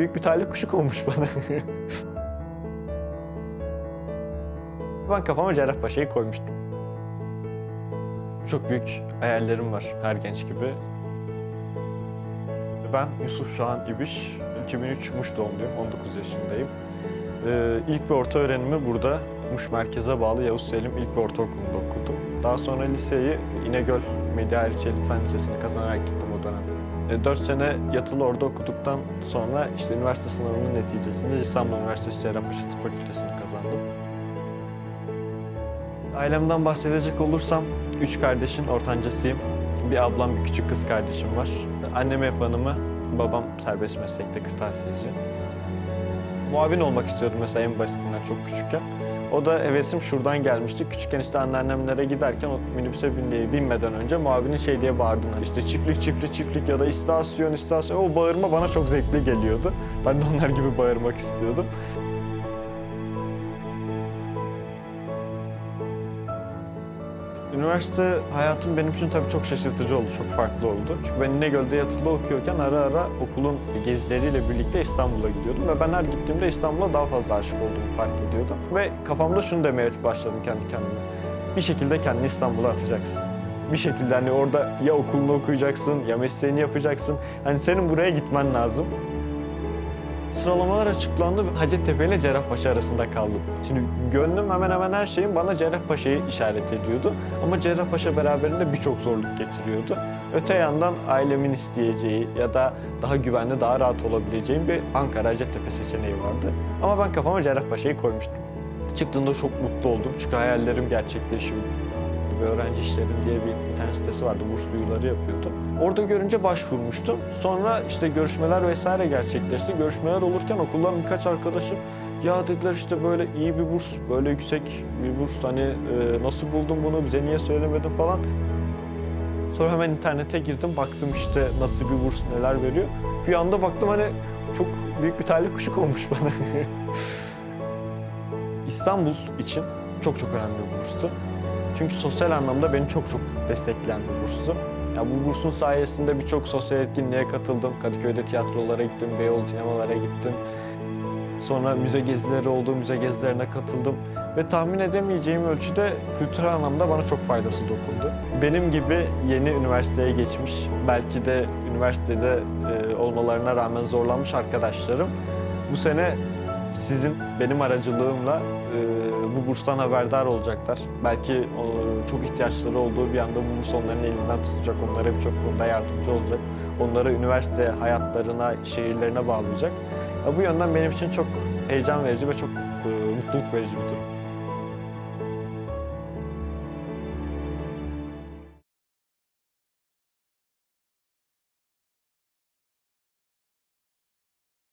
büyük bir talih kuşu konmuş bana. ben kafama Cerrahpaşa'yı koymuştum. Çok büyük hayallerim var her genç gibi. Ben Yusuf Şahan İbiş, 2003 Muş doğumluyum, 19 yaşındayım. Ee, ilk ve orta öğrenimi burada Muş merkeze bağlı Yavuz Selim İlk ve Ortaokulu'nda okudum. Daha sonra liseyi İnegöl Medya Ayrı Çelik Fen Lisesi'ni kazanarak gittim o dönem. 4 sene yatılı orada okuduktan sonra işte üniversite sınavının neticesinde İstanbul Üniversitesi Cerrahpaşa Tıp Fakültesini kazandım. Ailemden bahsedecek olursam üç kardeşin ortancasıyım. Bir ablam, bir küçük kız kardeşim var. Annem ev hanımı, babam serbest meslekte kırtasiyeci. Muavin olmak istiyordum mesela en basitinden çok küçükken. O da hevesim şuradan gelmişti. Küçükken işte anneannemlere giderken o minibüse bin- binmeden önce muavinin şey diye bağırdığını işte çiftlik çiftlik çiftlik ya da istasyon istasyon o bağırma bana çok zevkli geliyordu. Ben de onlar gibi bağırmak istiyordum. Üniversite hayatım benim için tabii çok şaşırtıcı oldu, çok farklı oldu. Çünkü ben İnegöl'de yatılı okuyorken ara ara okulun gezileriyle birlikte İstanbul'a gidiyordum. Ve ben her gittiğimde İstanbul'a daha fazla aşık olduğumu fark ediyordum. Ve kafamda şunu demeye başladım kendi kendime. Bir şekilde kendini İstanbul'a atacaksın. Bir şekilde hani orada ya okulunu okuyacaksın ya mesleğini yapacaksın. Hani senin buraya gitmen lazım. Sıralamalar açıklandı. Hacettepe ile Cerrahpaşa arasında kaldım. Şimdi gönlüm hemen hemen her şeyin bana Cerrahpaşa'yı işaret ediyordu. Ama Cerrahpaşa beraberinde birçok zorluk getiriyordu. Öte yandan ailemin isteyeceği ya da daha güvenli, daha rahat olabileceğim bir Ankara Hacettepe seçeneği vardı. Ama ben kafama Cerrahpaşa'yı koymuştum. Çıktığında çok mutlu oldum çünkü hayallerim gerçekleşiyordu. Bir öğrenci işlerim diye bir internet sitesi vardı, burs duyuruları yapıyordu. Orada görünce başvurmuştum. Sonra işte görüşmeler vesaire gerçekleşti. Görüşmeler olurken okuldan birkaç arkadaşım ya dediler işte böyle iyi bir burs, böyle yüksek bir burs hani e, nasıl buldun bunu, bize niye söylemedin falan. Sonra hemen internete girdim, baktım işte nasıl bir burs, neler veriyor. Bir anda baktım hani çok büyük bir talih kuşu konmuş bana. İstanbul için çok çok önemli bir burstu. Çünkü sosyal anlamda beni çok çok destekleyen bir burstu. Ya bu bursun sayesinde birçok sosyal etkinliğe katıldım. Kadıköy'de tiyatrolara gittim, Beyoğlu sinemalara gittim. Sonra müze gezileri oldu, müze gezilerine katıldım. Ve tahmin edemeyeceğim ölçüde kültürel anlamda bana çok faydası dokundu. Benim gibi yeni üniversiteye geçmiş, belki de üniversitede e, olmalarına rağmen zorlanmış arkadaşlarım bu sene sizin benim aracılığımla e, bu burstan haberdar olacaklar. Belki e, çok ihtiyaçları olduğu bir anda bu burs onların elinden tutacak, onlara birçok konuda yardımcı olacak. Onları üniversite hayatlarına, şehirlerine bağlayacak. Ya bu yönden benim için çok heyecan verici ve çok e, mutluluk verici bir durum.